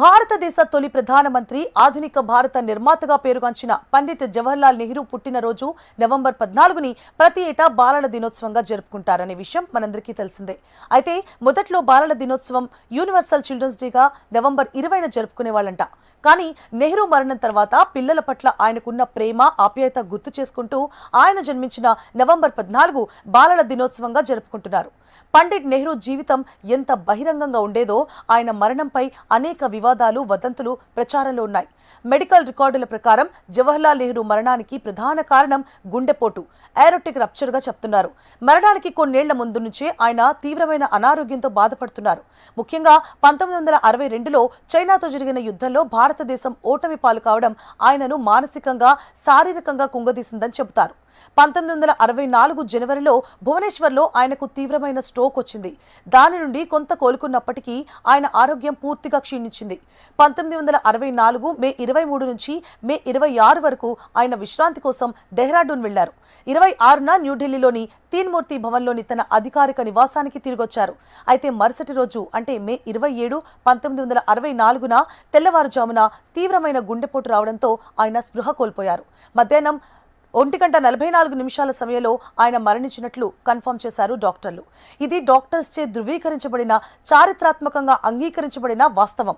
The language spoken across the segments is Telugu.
భారతదేశ తొలి ప్రధానమంత్రి ఆధునిక భారత నిర్మాతగా పేరుగాంచిన పండిట్ జవహర్లాల్ నెహ్రూ పుట్టినరోజు నవంబర్ పద్నాలుగుని ప్రతి ఏటా బాలల దినోత్సవంగా జరుపుకుంటారనే విషయం మనందరికీ తెలిసిందే. అయితే మొదట్లో బాలల దినోత్సవం యూనివర్సల్ చిల్డ్రన్స్ డేగా నవంబర్ ఇరవైన జరుపుకునేవాళ్ళంట కానీ నెహ్రూ మరణం తర్వాత పిల్లల పట్ల ఆయనకున్న ప్రేమ ఆప్యాయత గుర్తు చేసుకుంటూ ఆయన జన్మించిన నవంబర్ పద్నాలుగు బాలల దినోత్సవంగా జరుపుకుంటున్నారు. పండిట్ నెహ్రూ జీవితం ఎంత బహిరంగంగా ఉండేదో ఆయన మరణంపై అనేక వివాదాలు వదంతులు ప్రచారంలో ఉన్నాయి. మెడికల్ రికార్డుల ప్రకారం జవహర్లాల్ నెహ్రూ మరణానికి ప్రధాన కారణం గుండెపోటు ఏరోటిక్ రప్చర్గా చెప్తున్నారు. మరణానికి కొన్నేళ్ళ ముందు నుంచే ఆయన తీవ్రమైన అనారోగ్యంతో బాధపడుతున్నారు. ముఖ్యంగా పంతొమ్మిది వందల అరవై రెండులో చైనాతో జరిగిన యుద్ధంలో భారతదేశం ఓటమి పాలు కావడం ఆయనను మానసికంగా శారీరకంగా కుంగదీసిందని చెబుతారు. పంతొమ్మిది వందల అరవై నాలుగు జనవరిలో భువనేశ్వర్లో ఆయనకు తీవ్రమైన స్ట్రోక్ వచ్చింది. దాని నుండి కొంత కోలుకున్నప్పటికీ ఆయన ఆరోగ్యం పూర్తిగా క్షీణించింది. పంతొమ్మిది వందల అరవై నాలుగు మే ఇరవై మూడు నుంచి మే ఇరవై ఆరు వరకు ఆయన విశ్రాంతి కోసం డెహ్రాడూన్ వెళ్ళారు ఇరవై ఆరున న్యూఢిల్లీలోని తీన్మూర్తి భవన్లోని తన అధికారిక నివాసానికి తిరిగొచ్చారు. అయితే మరుసటి రోజు అంటే మే ఇరవై ఏడు పంతొమ్మిది వందల అరవై నాలుగున తెల్లవారుజామున తీవ్రమైన గుండెపోటు రావడంతో ఆయన స్పృహ కోల్పోయారు. మధ్యాహ్నం ఒంటి గంట నలభై నాలుగు నిమిషాల సమయంలో ఆయన మరణించినట్లు కన్ఫర్మ్ చేశారు డాక్టర్లు. ఇది డాక్టర్స్ చే ధృవీకరించబడిన చారిత్రాత్మకంగా అంగీకరించబడిన వాస్తవం.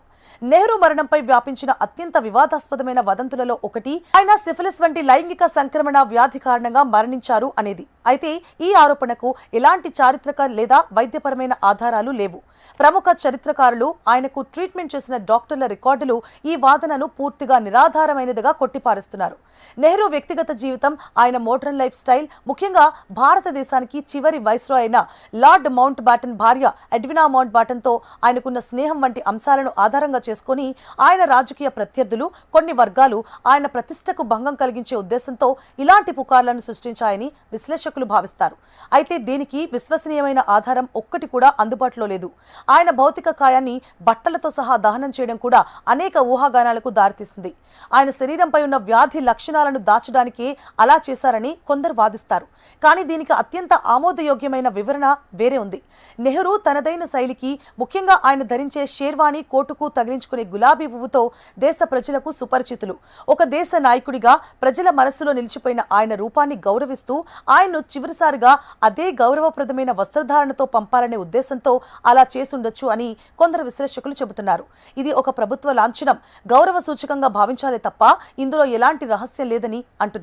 నెహ్రూ మరణంపై వ్యాపించిన అత్యంత వివాదాస్పదమైన వదంతులలో ఒకటి ఆయన సిఫిలిస్ వంటి లైంగిక సంక్రమణ వ్యాధి కారణంగా మరణించారు అనేది. అయితే ఈ ఆరోపణకు ఎలాంటి చారిత్రక లేదా వైద్యపరమైన ఆధారాలు లేవు. ప్రముఖ చరిత్రకారులు ఆయనకు ట్రీట్మెంట్ చేసిన డాక్టర్ల రికార్డులు ఈ వాదనను పూర్తిగా నిరాధారమైనదిగా కొట్టిపారేస్తున్నారు. నెహ్రూ వ్యక్తిగత జీవితం ఆయన మోడ్రన్ లైఫ్ స్టైల్ ముఖ్యంగా భారతదేశానికి చివరి వైస్రో అయిన లార్డ్ మౌంట్ బాటన్ భార్య ఎడ్వినా మౌంట్ బాటన్తో ఆయనకున్న స్నేహం వంటి అంశాలను ఆధారంగా చేసుకొని ఆయన రాజకీయ ప్రత్యర్థులు కొన్ని వర్గాలు ఆయన ప్రతిష్టకు భంగం కలిగించే ఉద్దేశంతో ఇలాంటి పుకార్లను సృష్టించాయని విశ్లేషకులు భావిస్తారు. అయితే దీనికి విశ్వసనీయమైన ఆధారం ఒక్కటి కూడా అందుబాటులో లేదు. ఆయన భౌతిక కాయాన్ని బట్టలతో సహా దహనం చేయడం కూడా అనేక ఊహాగానాలకు దారితీస్తుంది ఆయన శరీరంపై ఉన్న వ్యాధి లక్షణాలను దాచడానికే అలా చేశారని కొందరు వాదిస్తారు. కానీ దీనికి అత్యంత ఆమోదయోగ్యమైన వివరణ వేరే ఉంది. నెహ్రూ తనదైన శైలికి ముఖ్యంగా ఆయన ధరించే షేర్వాణి కోటుకు తగిలించుకునే గులాబీ పువ్వుతో దేశ ప్రజలకు సుపరిచితులు. ఒక దేశ నాయకుడిగా ప్రజల మనసులో నిలిచిపోయిన ఆయన రూపాన్ని గౌరవిస్తూ ఆయన్ను చివరిసారిగా అదే గౌరవప్రదమైన వస్త్రధారణతో పంపాలనే ఉద్దేశంతో అలా చేసుండొచ్చు అని కొందరు విశ్లేషకులు చెబుతున్నారు. ఇది ఒక ప్రభుత్వ లాంఛనం. గౌరవ సూచకంగా భావించాలే తప్ప ఇందులో ఎలాంటి రహస్యం లేదని అంటున్నారు.